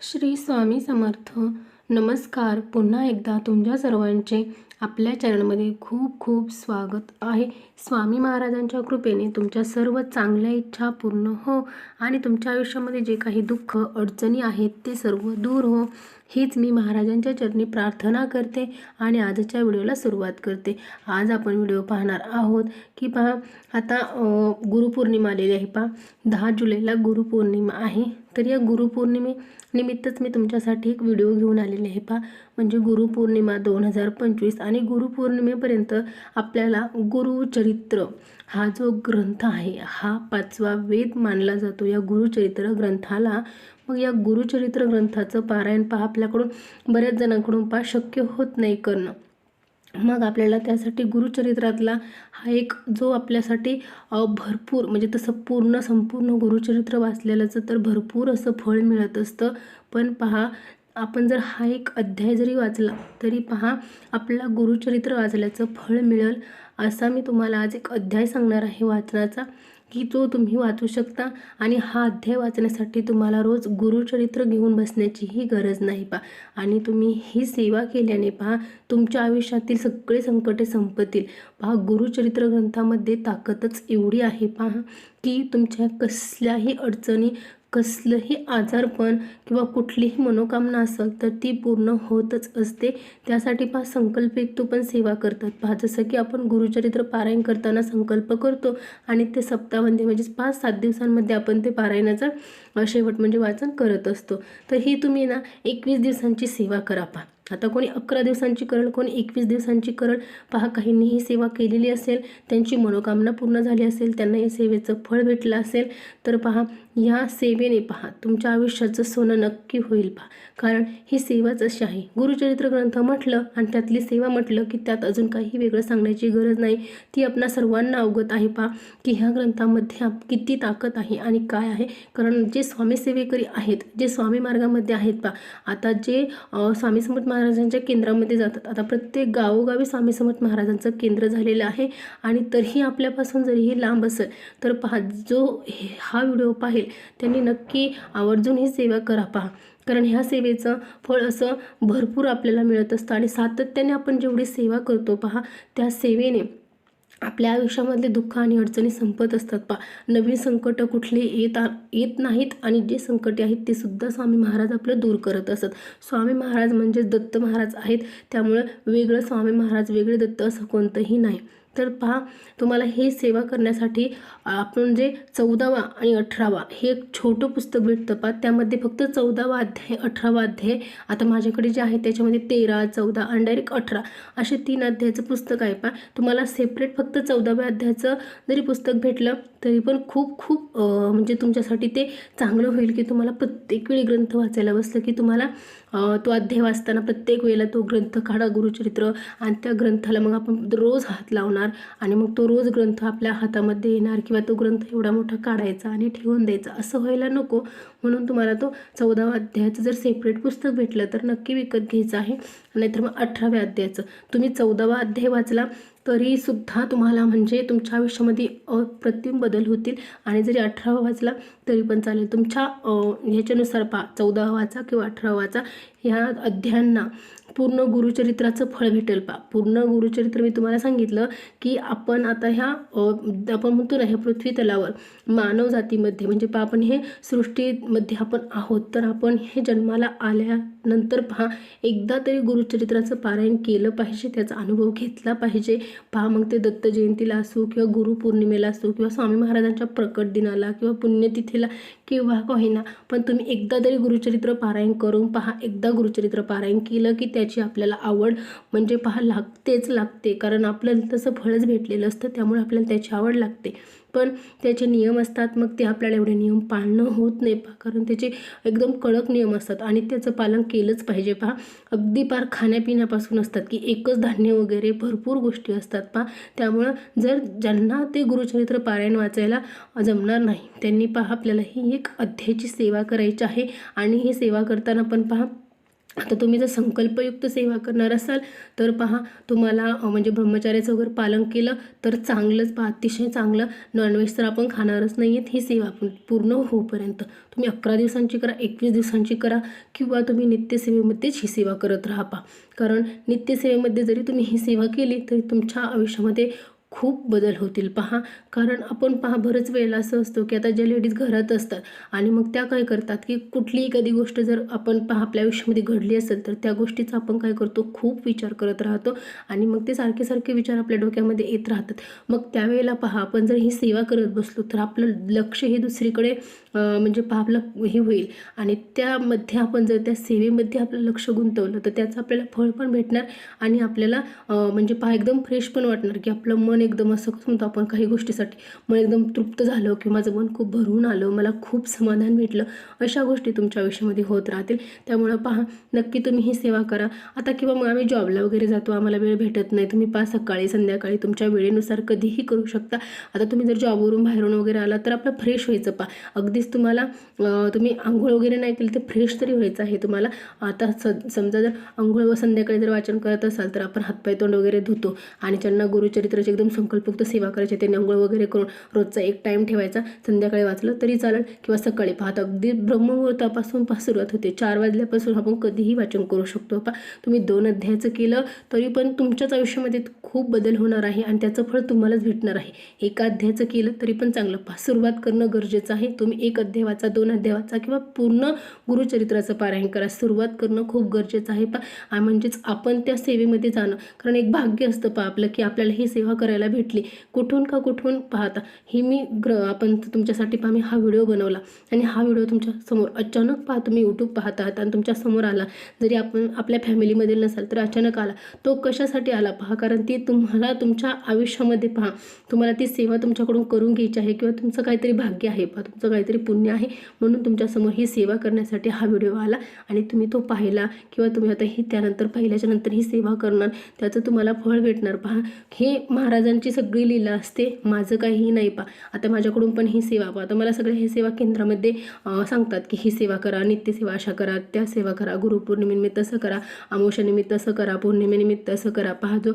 श्री स्वामी समर्थ. नमस्कार. पुन्हा एकदा तुमच्या सर्वांचे आपल्या चॅनलमध्ये खूप खूप स्वागत आहे. स्वामी महाराजांच्या कृपेने तुमच्या सर्व चांगल्या इच्छा पूर्ण हो आणि तुमच्या आयुष्यामध्ये जे काही दुःख अडचणी आहेत ते सर्व दूर हो. हीच मी महाराजांच्या चरणी प्रार्थना करते आणि आजच्या व्हिडिओला सुरुवात करते. आज आपण व्हिडिओ पाहणार आहोत की पहा आता गुरुपौर्णिमा आलेली आहे पहा. दहा जुलैला गुरुपौर्णिमा आहे. तर या गुरुपौर्णिमे निमित्तच मी तुमच्यासाठी एक व्हिडिओ घेऊन आलेले आहे. पहा म्हणजे गुरुपौर्णिमा दोन हजार पंचवीस आणि गुरुपौर्णिमेपर्यंत आपल्याला गुरुचरित्र हा जो ग्रंथ आहे हा पाचवा वेद मानला जातो. या गुरुचरित्र ग्रंथाला मग या गुरुचरित्र ग्रंथाचं पारायण पहा आपल्याकडून बऱ्याच जणांकडून पहा शक्य होत नाही करणं. मग आपल्याला त्यासाठी गुरुचरित्रातला हा एक जो आपल्यासाठी भरपूर म्हणजे तसं पूर्ण संपूर्ण गुरुचरित्र वाचलेल्याचं तर भरपूर असं फळ मिळत असतं. पण पहा आपण जर हा एक अध्याय जरी वाचला तरी पहा आपला गुरुचरित्र वाचल्याचं फळ मिळेल असा मी तुम्हाला आज एक अध्याय सांगणार आहे वाचनाचा की जो तुम्ही वाचू शकता आणि हा अध्याय वाचण्यासाठी तुम्हाला रोज गुरुचरित्र घेऊन बसण्याचीही गरज नाही पा. आणि तुम्ही ही सेवा केल्याने पहा तुमच्या आयुष्यातील सगळे संकटे संपतील. पहा गुरुचरित्र ग्रंथामध्ये ताकदच एवढी आहे पहा की तुमच्या कसल्याही अडचणी कसलंही आजारपण किंवा कुठलीही मनोकामना असेल तर ती पूर्ण होतच असते. त्यासाठी पहा संकल्पयुक्त पण सेवा करतात. पहा जसं की आपण गुरुचरित्र पारायण करताना संकल्प करतो आणि ते सप्ताहामध्ये म्हणजे पाच सात दिवसांमध्ये आपण ते पारायणाचं शेवट म्हणजे वाचन करत असतो. तर ही तुम्ही ना एकवीस दिवसांची सेवा करा पहा. आता कोणी अकरा दिवसांची करल कोणी एकवीस दिवसांची करल पहा काहींनी ही सेवा केलेली असेल त्यांची मनोकामना पूर्ण झाली असेल त्यांना या सेवेचं फळ भेटलं असेल तर पहा या सेवेने पहा तुमच्या आयुष्याचं सोनं नक्की होईल पहा. कारण ही सेवाच अशी आहे. गुरुचरित्र ग्रंथ म्हटलं आणि त्यातली सेवा म्हटलं की त्यात अजून काही वेगळं सांगण्याची गरज नाही. ती आपणा सर्वांना अवगत आहे पहा की ह्या ग्रंथामध्ये आप- किती ताकद आहे आणि काय आहे. कारण जे स्वामी सेवेकरी आहेत जे स्वामी मार्गामध्ये आहेत पहा आता जे स्वामी समर्थ महाराजांच्या केंद्रामध्ये जातात. आता प्रत्येक गावोगावी स्वामी समर्थ महाराजांचं केंद्र झालेलं आहे आणि तरीही आपल्यापासून जरीही लांब असेल तर पहा जो हे- हा व्हिडिओ पाहिल त्यांनी नक्की आवर्जून ही सेवा करा पहा. कारण ह्या सेवेचं फळ असं भरपूर आपल्याला मिळत असतं आणि सातत्याने आपण जेवढी सेवा करतो पहा त्या सेवेने आपल्या आयुष्यामधले दुःख आणि अडचणी संपत असतात पा नवीन संकट कुठले येत येत नाहीत आणि जे संकटे आहेत ते सुद्धा स्वामी महाराज आपलं दूर करत असत. स्वामी महाराज म्हणजे दत्त महाराज आहेत. त्यामुळं वेगळं स्वामी महाराज वेगळे दत्त असं कोणतंही नाही. तर पहा तुम्हाला हे सेवा करण्यासाठी आपण जे चौदावा आणि अठरावा हे एक छोटं पुस्तक भेटतं पहा. त्यामध्ये फक्त चौदावा अध्याय अठरावा अध्याय आता माझ्याकडे जे आहे त्याच्यामध्ये तेरा चौदा आणि डायरेक्ट अठरा असे तीन अध्यायाचं पुस्तक आहे पहा. तुम्हाला सेपरेट फक्त चौदाव्या अध्यायाचं जरी पुस्तक भेटलं तरी पण खूप खूप म्हणजे तुमच्यासाठी ते चांगलं होईल की तुम्हाला प्रत्येक वेळी ग्रंथ वाचायला बसलं की तुम्हाला तो अध्याय वाचताना प्रत्येक वेळेला तो ग्रंथ काढा गुरुचरित्र आणि त्या ग्रंथाला मग आपण रोज हात लावणार. आणि मग तो रोज ग्रंथ आपल्या हातामध्ये येणार किंवा तो ग्रंथ एवढा मोठा काढायचा आणि ठेवून द्यायचा असं व्हायला नको. म्हणून तुम्हाला तो चौदावा अध्यायाचं जर सेपरेट पुस्तक भेटलं तर नक्की विकत घ्यायचं आहे. नाहीतर मग अठराव्या अध्यायाचं. तुम्ही चौदावा अध्याय वाचला तरीसुद्धा तुम्हाला म्हणजे तुमच्या आयुष्यामध्ये अप्रतिम बदल होतील. आणि जरी अठरावा वाजला तरी पण चालेल. तुमच्या ह्याच्यानुसार पा चौदावाचा किंवा अठरावाचा ह्या अध्यायांना पूर्ण गुरुचरित्राचं फळ भेटेल पा पूर्ण गुरुचरित्र मी तुम्हाला सांगितलं की आपण आता ह्या आपण म्हणतो ना ह्या पृथ्वी तलावर मानव जातीमध्ये म्हणजे पा आपण हे सृष्टीमध्ये आपण आहोत. तर आपण हे जन्माला आल्या नंतर पहा एकदा तरी गुरुचरित्राचं पारायण केलं पाहिजे त्याचा अनुभव घेतला पाहिजे. पहा मग ते दत्त जयंतीला असो किंवा गुरुपौर्णिमेला असो किंवा स्वामी महाराजांच्या प्रकट दिनाला किंवा पुण्यतिथीला किंवा होईना पण तुम्ही एकदा तरी गुरुचरित्र पारायण करून पहा एकदा गुरुचरित्र पारायण केलं की त्याची आपल्याला आवड म्हणजे पहा लागतेच लागते. कारण आपल्याला तसं फळच भेटलेलं असतं त्यामुळे आपल्याला त्याची आवड लागते. पण त्याचे नियम असतात मग ते आपल्याला एवढे नियम पाळणं होत नाही पहा कारण त्याचे एकदम कडक नियम असतात आणि त्याचं पालन केलंच पाहिजे पहा अगदी पार खाण्यापिण्यापासून असतात की एकच धान्य वगैरे भरपूर गोष्टी असतात पहा त्यामुळं जर ज्यांना ते गुरुचरित्र पारायण वाचायला जमणार नाही त्यांनी पहा आपल्याला ही एक अध्यायाची सेवा करायची आहे आणि ही सेवा करताना पण पहा आता तुम्ही जर संकल्पयुक्त सेवा करणार असाल तर पहा तुम्हाला म्हणजे ब्रह्मचार्याचं वगैरे पालन केलं तर चांगलंच पहा अतिशय चांगलं नॉनव्हेज तर आपण खाणारच नाही आहेत ही सेवा आपण पूर्ण होईपर्यंत तुम्ही अकरा दिवसांची करा एकवीस दिवसांची करा किंवा तुम्ही नित्यसेवेमध्येच ही सेवा करत राहा पहा. कारण नित्यसेवेमध्ये जरी तुम्ही ही सेवा केली तरी तुमच्या आयुष्यामध्ये खूप बदल होतील. पहा कारण आपण पहा बरंच वेळेला असं असतो की आता ज्या लेडीज घरात असतात आणि मग त्या काय करतात की कुठली एखादी गोष्ट जर आपण पहा आपल्या आयुष्यामध्ये घडली असेल तर त्या गोष्टीचा आपण काय करतो? खूप विचार करत राहतो आणि मग ते सारखे सारखे विचार आपल्या डोक्यामध्ये येत राहतात. मग त्यावेळेला पहा आपण जर ही सेवा करत बसलो तर आपलं लक्ष हे दुसरीकडे म्हणजे पहा आपलं हे होईल आणि त्यामध्ये आपण जर त्या सेवेमध्ये आपलं लक्ष गुंतवलं तर त्याचं आपल्याला फळ पण भेटणार आणि आपल्याला म्हणजे पहा एकदम फ्रेश पण वाटणार की आपलं मन एकदम असं कसं म्हणतो आपण काही गोष्टीसाठी मन एकदम तृप्त झालं किंवा माझं मन खूप भरून आलं मला खूप समाधान भेटलं अशा गोष्टी तुमच्या आयुष्यामध्ये होत राहतील. त्यामुळं पहा नक्की तुम्ही ही सेवा करा. आता किंवा मग आम्ही जॉबला वगैरे जातो आम्हाला वेळ भेटत नाही तुम्ही पहा सकाळी संध्याकाळी तुमच्या वेळेनुसार कधीही करू शकता. आता तुम्ही जर जॉबवरून बाहेरून वगैरे आला तर आपलं फ्रेश व्हायचं पहा. अगदीच तुम्हाला तुम्ही आंघोळ वगैरे नाही केली तर फ्रेश तरी व्हायचं आहे तुम्हाला. आता स समजा जर आंघोळ व संध्याकाळी जर वाचन करत असाल तर आपण हातपाय तोंड वगैरे धुतो आणि ज्यांना गुरुचरित्राची एकदम संकल्पयुक्त सेवा करायची ते त्यांनी वगैरे करून रोजचा एक टाईम ठेवायचा. संध्याकाळी वाचलं तरी चालेल किंवा सकाळी पाहता. अगदी ब्रह्ममुहूर्तापासून पहा सुरुवात होते. चार वाजल्यापासून आपण कधीही वाचन करू शकतो. पहा तुम्ही दोन अध्यायाचं केलं तरी पण तुमच्याच आयुष्यामध्ये खूप बदल होणार आहे आणि त्याचं फळ तुम्हालाच भेटणार आहे. एका अध्यायाचं केलं तरी पण चांगलं. पहा सुरुवात करणं गरजेचं आहे. तुम्ही एक अध्याय वाचा दोन अध्याय वाचा किंवा पूर्ण गुरुचरित्राचं पारायण करा. सुरुवात करणं खूप गरजेचं आहे. पहा म्हणजेच आपण त्या सेवेमध्ये जाणं. कारण एक भाग्य असतं पा आपलं की आपल्याला ही सेवा करायला भेटली. कुठून का कुठून पाहता. ही मी ग्र आपण तुमच्यासाठी पहा मी हा व्हिडिओ बनवला. आणि हा व्हिडिओ तुमच्यासमोर अचानक पहा तुम्ही यूट्यूब पाहत आहात आणि तुमच्यासमोर आला. जरी आपण आपल्या फॅमिलीमध्ये नसाल तर अचानक आला. तो कशासाठी आला पहा कारण ती तुम्हाला तुमच्या आयुष्यामध्ये पहा तुम्हाला ती सेवा तुमच्याकडून करून घ्यायची आहे किंवा तुमचं काहीतरी भाग्य आहे पहा तुमचं काहीतरी पुण्य आहे म्हणून तुमच्यासमोर ही सेवा करण्यासाठी हा व्हिडिओ आला. आणि तुम्ही तो पाहिला किंवा तुम्ही आता ही त्यानंतर पाहिल्याच्या नंतर ही सेवा करणार त्याचं तुम्हाला फळ भेटणार पहा. हे महाराजांची सगळी लीला असते. माझं काहीही नाही पहा आता माझ्याकडून पण ही सेवा पहा. आता मला सगळे हे सेवा केंद्रामध्ये सांगतात की ही सेवा करा नित्यसेवा अशा करा त्या सेवा करा गुरुपौर्णिमेनिमित्त असं करा अमावस्यानिमित्त असं करा पौर्णिमेनिमित्त असं करा. पहा जो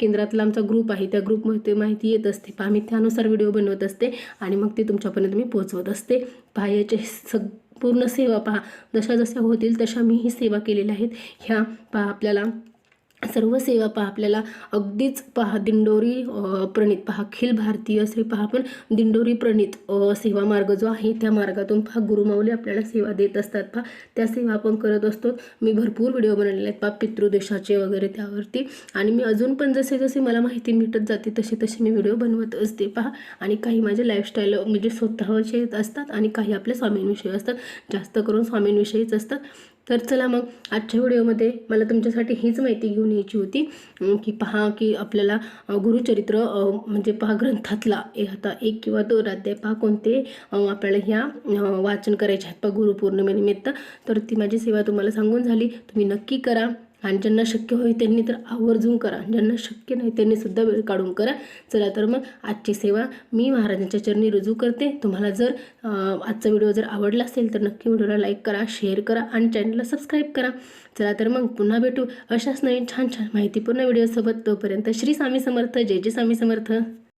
केंद्रातला आमचा ग्रुप आहे त्या ग्रुपमध्ये माहिती येत असते. पहा मी त्यानुसार व्हिडिओ बनवत असते आणि मग ते तुमच्यापर्यंत मी पोहोचवत असते. पहा याचे सग पूर्ण सेवा पहा. जशा जशा होतील तशा मी ही सेवा केलेल्या आहेत. ह्या पहा आपल्याला सर्व सेवा पहा आपल्याला अगदीच पहा दिंडोरी प्रणित पहा अखिल भारतीय श्री पहा पण दिंडोरी प्रणित सेवा मार्ग जो आहे त्या मार्गातून पहा गुरुमाऊली आपल्याला सेवा देत असतात पहा. त्या सेवा आपण करत असतो. मी भरपूर व्हिडिओ बनवलेले आहेत पहा पितृदेशाचे वगैरे त्यावरती. आणि मी अजून पण जसे जसे मला माहिती भेटत जाते तसे तसे मी व्हिडिओ बनवत असते पहा. आणि काही माझे लाईफस्टाईल म्हणजे स्वतःचे असतात आणि काही आपल्या स्वामींविषयी असतात. जास्त करून स्वामींविषयीच असतात. तर चला मग आजच्या व्हिडिओमध्ये मला तुमच्यासाठी हीच माहिती घेऊन यायची होती की पहा की आपल्याला गुरुचरित्र म्हणजे पहा ग्रंथातला ए आता एक किंवा दोन अध्याय पहा कोणते आपल्याला ह्या वाचन करायचे आहेत. पहा गुरुपौर्णिमेनिमित्त. तर ती माझी सेवा तुम्हाला सांगून झाली. तुम्ही नक्की करा. आणि ज्यांना शक्य होईल त्यांनी तर आवर्जून करा. ज्यांना शक्य नाही त्यांनी सुद्धा वेळ काढून करा. चला तर मग आजची सेवा मी महाराजांच्या चरणी रुजू करते. तुम्हाला जर आजचा व्हिडिओ जर आवडला असेल तर नक्की व्हिडिओला लाईक करा शेअर करा आणि चॅनलला सबस्क्राईब करा. चला तर मग पुन्हा भेटू अशाच नवीन छान छान माहितीपूर्ण व्हिडिओसोबत. तोपर्यंत श्री स्वामी समर्थ. जय जय स्वामी समर्थ.